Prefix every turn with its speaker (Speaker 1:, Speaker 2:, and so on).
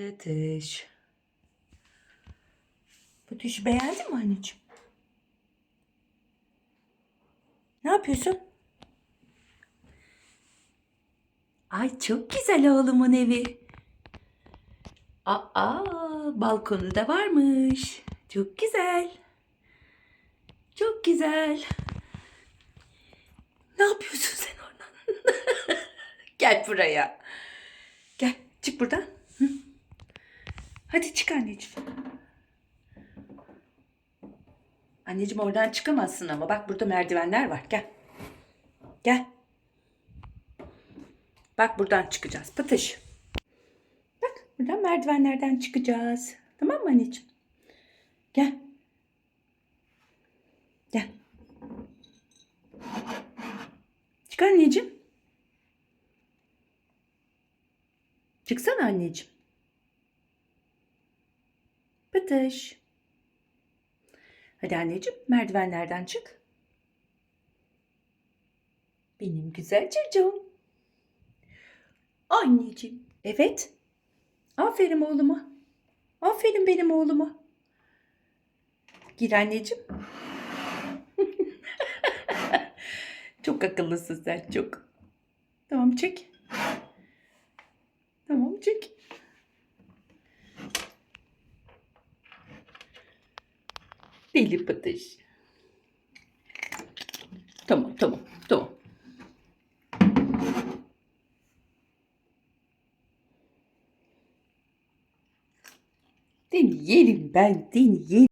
Speaker 1: Ateş. Bu düşü beğendin mi anneciğim? Ne yapıyorsun? Ay çok güzel oğlumun evi. Aa, balkonu da varmış. Çok güzel. Çok güzel. Ne yapıyorsun sen oradan? Gel buraya. Gel, çık buradan. Hı. Hadi çık anneciğim. Anneciğim oradan çıkamazsın ama bak burada merdivenler var. Gel. Gel. Bak buradan çıkacağız. Pıtış. Bak buradan merdivenlerden çıkacağız. Tamam mı anneciğim? Gel. Gel. Çık anneciğim. Çıksana anneciğim. Pıtış. Hadi anneciğim merdivenlerden çık. Benim güzel çocuğum. Anneciğim. Evet. Aferin oğluma. Aferin benim oğluma. Gir anneciğim. çok akıllısın sen çok. Tamam çek. Tamam çek. Deli pıtış. Tamam tamam tamam. Seni yerim ben seni yerim.